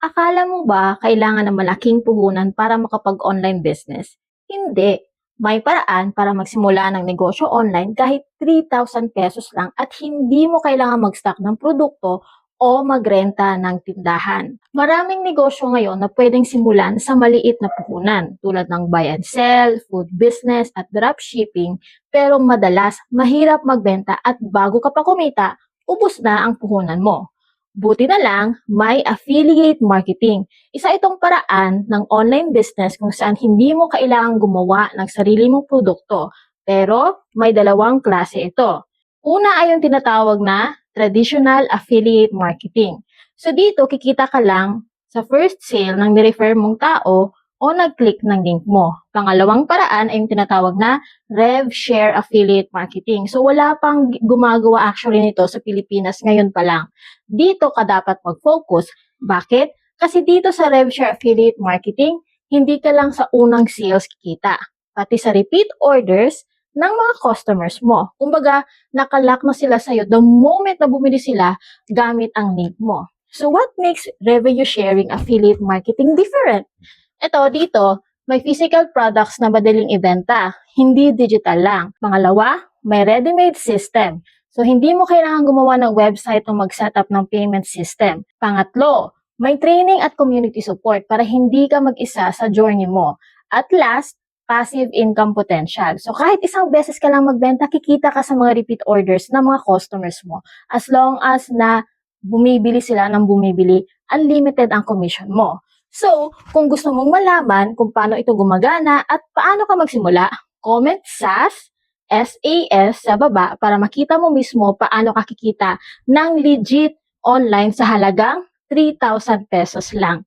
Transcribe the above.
Akala mo ba kailangan ng malaking puhunan para makapag-online business? Hindi. May paraan para magsimula ng negosyo online kahit 3,000 pesos lang at hindi mo kailangan mag-stock ng produkto o magrenta ng tindahan. Maraming negosyo ngayon na pwedeng simulan sa maliit na puhunan tulad ng buy and sell, food business at dropshipping pero madalas mahirap magbenta at bago ka pa kumita, ubos na ang puhunan mo. Buti na lang, may affiliate marketing. Isa itong paraan ng online business kung saan hindi mo kailangang gumawa ng sarili mong produkto. Pero may dalawang klase ito. Una ay yung tinatawag na traditional affiliate marketing. So dito, kikita ka lang sa first sale ng nirefer mong tao o nag-click ng link mo. Pangalawang paraan ay yung tinatawag na rev share affiliate marketing. So wala pang gumagawa actually nito sa Pilipinas ngayon pa lang dito ka dapat mag-focus. Bakit? Kasi dito sa RevShare Affiliate Marketing, hindi ka lang sa unang sales kikita, pati sa repeat orders ng mga customers mo. Kumbaga, nakalock na sila sa'yo the moment na bumili sila gamit ang link mo. So what makes revenue sharing affiliate marketing different? Ito, dito, may physical products na madaling ibenta, hindi digital lang. Pangalawa, may ready-made system. So, hindi mo kailangan gumawa ng website o mag-setup ng payment system. Pangatlo, may training at community support para hindi ka mag-isa sa journey mo. At last, passive income potential. So, kahit isang beses ka lang magbenta, kikita ka sa mga repeat orders ng mga customers mo. As long as na bumibili sila ng bumibili, unlimited ang commission mo. So, kung gusto mong malaman kung paano ito gumagana at paano ka magsimula, comment SAS SAS sa baba para makita mo mismo paano ka kikita ng legit online sa halagang 3,000 pesos lang.